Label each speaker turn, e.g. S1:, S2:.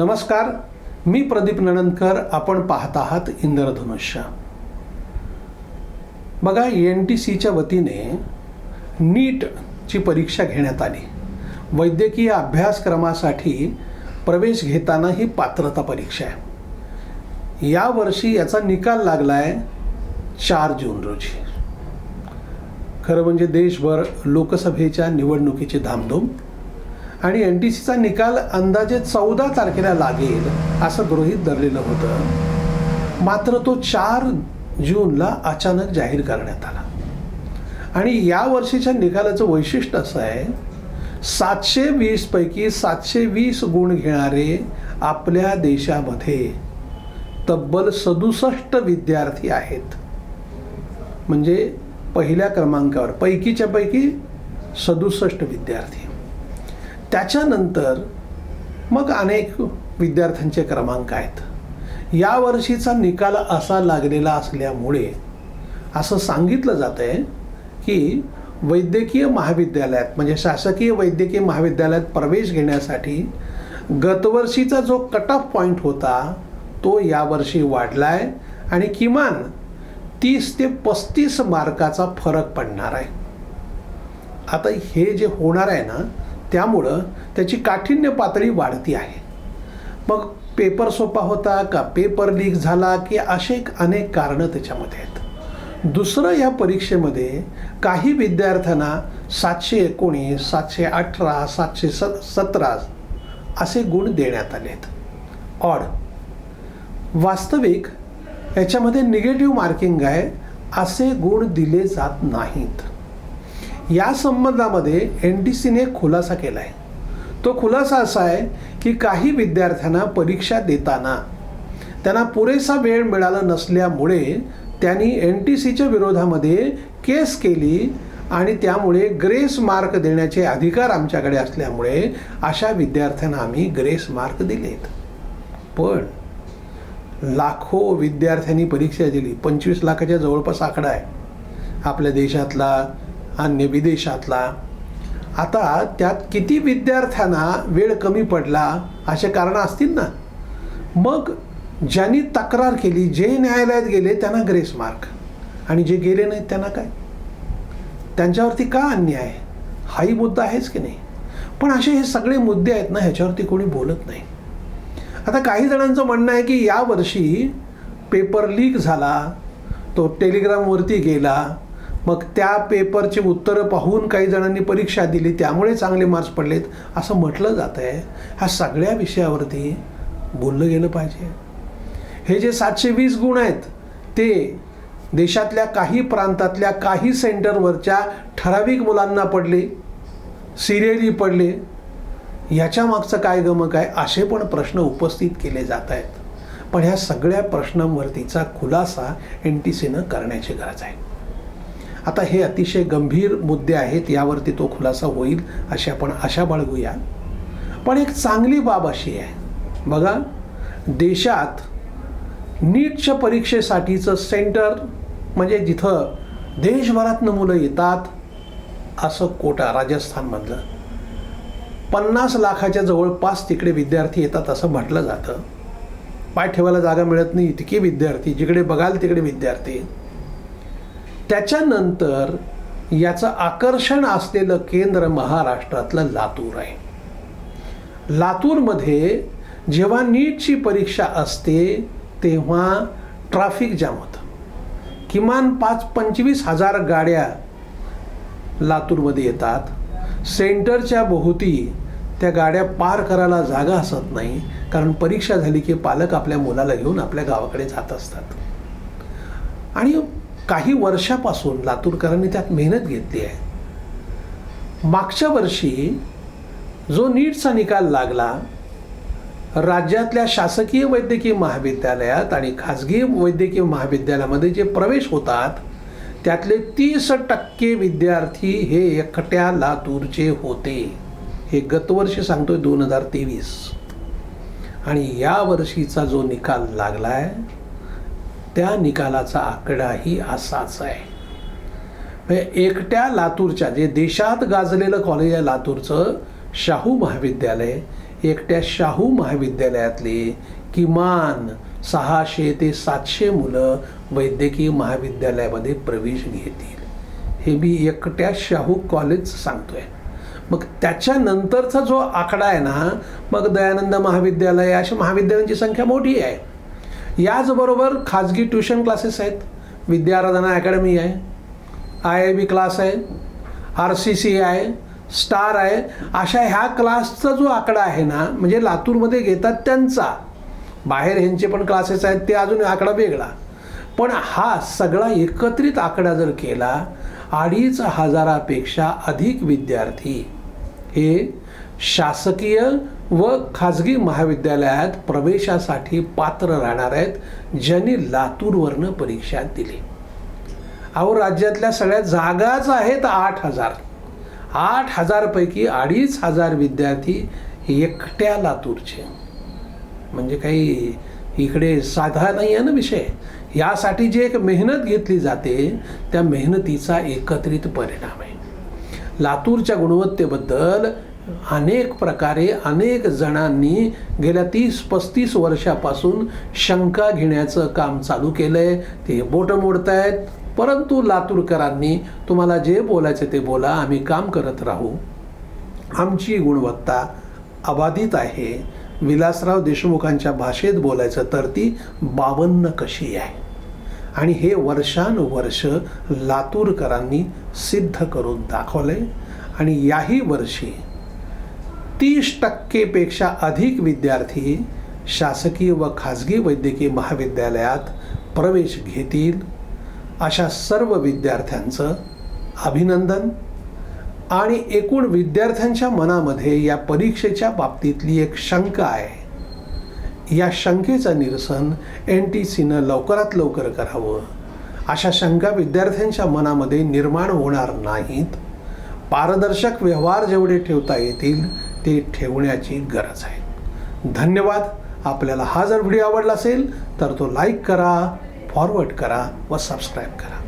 S1: नमस्कार मी प्रदीप नणंदकर आपण पाहत आहात इंद्रधनुष्य. बघा एन टी सीच्या वतीने नीटची परीक्षा घेण्यात आली. वैद्यकीय अभ्यासक्रमासाठी प्रवेश घेताना ही पात्रता परीक्षा आहे. यावर्षी याचा निकाल लागला आहे चार जून रोजी. खरं म्हणजे देशभर लोकसभेच्या निवडणुकीची धामधूम आणि एन टी सीचा निकाल अंदाजे चौदा तारखेला लागेल असं गृहीत धरलेलं होतं. मात्र तो चार जूनला अचानक जाहीर करण्यात आला. आणि या वर्षीच्या निकालाचं वैशिष्ट्य असं आहे सातशे वीसपैकी सातशे वीस गुण घेणारे आपल्या देशामध्ये तब्बल सदुसष्ट विद्यार्थी आहेत. म्हणजे पहिल्या क्रमांकावर पैकीच्या पैकी सदुसष्ट विद्यार्थी. त्याच्यानंतर मग अनेक विद्यार्थ्यांचे क्रमांक आहेत. यावर्षीचा निकाल असा लागलेला असल्यामुळे असं सांगितलं जातं आहे की वैद्यकीय महाविद्यालयात म्हणजे शासकीय वैद्यकीय महाविद्यालयात प्रवेश घेण्यासाठी गतवर्षीचा जो कट ऑफ पॉईंट होता तो यावर्षी वाढला आहे आणि किमान तीस ते पस्तीस मार्काचा फरक पडणार आहे. आता हे जे होणार आहे ना त्यामुळं त्याची काठिण्य पातळी वाढती आहे. मग पेपर सोपा होता का? पेपर लीक झाला की असे अनेक कारणं त्याच्यामध्ये आहेत. दुसरं या परीक्षेमध्ये काही विद्यार्थ्यांना सातशे एकोणीस सातशे अठरा सातशे स सतरा असे गुण देण्यात आले आहेत. ऑड वास्तविक याच्यामध्ये निगेटिव्ह मार्किंग आहे असे गुण दिले जात नाहीत. या संबंधामध्ये एन टी सीने खुलासा केला आहे तो खुलासा असा आहे की काही विद्यार्थ्यांना परीक्षा देताना त्यांना पुरेसा वेळ मिळाला नसल्यामुळे त्यांनी एन टी सीच्या विरोधामध्ये केस केली आणि त्यामुळे ग्रेस मार्क देण्याचे अधिकार आमच्याकडे असल्यामुळे अशा विद्यार्थ्यांना आम्ही ग्रेस मार्क दिलेत. पण लाखो विद्यार्थ्यांनी परीक्षा दिली. पंचवीस लाखाच्या जवळपास आकडा आहे. आपल्या देशातला अन्य विदेशातला. आता त्यात किती विद्यार्थ्यांना वेळ कमी पडला असे कारणं असतील ना? मग ज्यांनी तक्रार केली जे न्यायालयात गेले त्यांना ग्रेस मार्क. आणि जे गेले नाहीत त्यांना काय? त्यांच्यावरती का अन्याय? आहे हाही मुद्दा आहेच की नाही? पण असे हे सगळे मुद्दे आहेत ना ह्याच्यावरती कोणी बोलत नाही. आता काही जणांचं म्हणणं आहे की यावर्षी पेपर लीक झाला तो टेलिग्रामवरती गेला मग त्या पेपरचे उत्तरं पाहून काही जणांनी परीक्षा दिली त्यामुळे चांगले मार्क्स पडलेत असं म्हटलं जात आहे. ह्या सगळ्या विषयावरती बोललं गेलं पाहिजे. हे जे सातशे वीस गुण आहेत ते देशातल्या काही प्रांतातल्या काही सेंटरवरच्या ठराविक मुलांना पडले सिरियली पडले याच्या मागचं काय गमक आहे असे पण प्रश्न उपस्थित केले जात आहेत. पण ह्या सगळ्या प्रश्नांवरतीचा खुलासा एन टी सीनं करण्याची गरज आहे. आता हे अतिशय गंभीर मुद्दे आहेत यावरती तो खुलासा होईल अशी आपण आशा बाळगूया. पण एक चांगली बाब अशी आहे. बघा देशात नीटच्या परीक्षेसाठीचं सेंटर म्हणजे जिथं देशभरातनं मुलं येतात असं कोटा राजस्थानमधलं. पन्नास लाखाच्या जवळपास तिकडे विद्यार्थी येतात असं म्हटलं जातं. पाय ठेवायला जागा मिळत नाही इतके विद्यार्थी जिकडे बघाल तिकडे विद्यार्थी. त्याच्यानंतर याचं आकर्षण असलेलं केंद्र महाराष्ट्रातलं लातूर आहे. लातूरमध्ये जेव्हा नीटची परीक्षा असते तेव्हा ट्रॅफिक जाम होतं. किमान पाच पंचवीस हजार गाड्या लातूरमध्ये येतात. सेंटरच्या भोवती त्या गाड्या पार करायला जागा असत नाही कारण परीक्षा झाली की पालक आपल्या मुलाला घेऊन आपल्या गावाकडे जात असतात. आणि काही वर्षापासून लातूरकरांनी त्यात मेहनत घेतली आहे. मागच्या वर्षी जो नीटचा निकाल लागला राज्यातल्या शासकीय वैद्यकीय महाविद्यालयात आणि खाजगी वैद्यकीय महाविद्यालयामध्ये जे प्रवेश होतात त्यातले तीस टक्के विद्यार्थी हे एकट्या लातूरचे होते. हे गतवर्षी सांगतोय दोन हजार तेवीस. आणि या वर्षीचा जो निकाल लागला आहे त्या निकालाचा आकडाही असाच आहे. म्हणजे एकट्या लातूरच्या जे देशात गाजलेलं कॉलेज आहे लातूरचं शाहू महाविद्यालय एकट्या शाहू महाविद्यालयातले किमान सहाशे ते सातशे मुलं वैद्यकीय महाविद्यालयामध्ये प्रवेश घेतील. हे मी एकट्या शाहू कॉलेज सांगतोय. मग त्याच्यानंतरचा जो आकडा आहे ना मग दयानंद महाविद्यालय अशा महाविद्यालयांची संख्या मोठी आहे. याचबरोबर खाजगी ट्युशन क्लासेस आहेत. विद्याराधना अकॅडमी आहे. आय आय बी क्लास आहे. आर सी सी आहे. स्टार आहे. अशा ह्या क्लासचा जो आकडा आहे ना म्हणजे लातूरमध्ये घेतात त्यांचा. बाहेर ह्यांचे पण क्लासेस आहेत ते अजून आकडा वेगळा. पण हा सगळा एकत्रित आकडा जर केला अडीच हजारापेक्षा अधिक विद्यार्थी हे शासकीय व खाजगी महाविद्यालयात प्रवेशासाठी पात्र राहणार आहेत ज्यांनी लातूरवरनं परीक्षा दिली. अहो राज्यातल्या सगळ्या जागाच आहेत आठ हजार. आठ हजारपैकी अडीच हजार विद्यार्थी एकट्या लातूरचे. म्हणजे काही इकडे साधा नाही आहे ना विषय. यासाठी जी एक मेहनत घेतली जाते त्या मेहनतीचा एकत्रित परिणाम आहे. लातूरच्या गुणवत्तेबद्दल अनेक प्रकारे अनेक जणांनी गेल्या तीस पस्तीस वर्षापासून शंका घेण्याचं काम चालू केलं आहे ते बोटं मोडतायत. परंतु लातूरकरांनी तुम्हाला जे बोलायचं ते बोला. आम्ही काम करत राहू. आमची गुणवत्ता अबाधित आहे. विलासराव देशमुखांच्या भाषेत बोलायचं तर ती बावन्न कशी आहे? आणि हे वर्षानुवर्ष लातूरकरांनी सिद्ध करून दाखवलंय. आणि याही वर्षी तीस टक्केपेक्षा अधिक विद्यार्थी शासकीय व खाजगी वैद्यकीय महाविद्यालयात प्रवेश घेतील. अशा सर्व विद्यार्थ्यांचं अभिनंदन. आणि एकूण विद्यार्थ्यांच्या मनामध्ये या परीक्षेच्या बाबतीतली एक शंका आहे. या शंकेचं निरसन एन टी सीनं लवकरात लवकर करावं. अशा शंका विद्यार्थ्यांच्या मनामध्ये निर्माण होणार नाहीत. पारदर्शक व्यवहार जेवढे ठेवता येतील ते ठेवण्याची गरज आहे. धन्यवाद. आपल्याला हा जर व्हिडिओ आवडला असेल तर तो लाईक करा फॉरवर्ड करा व सबस्क्राईब करा.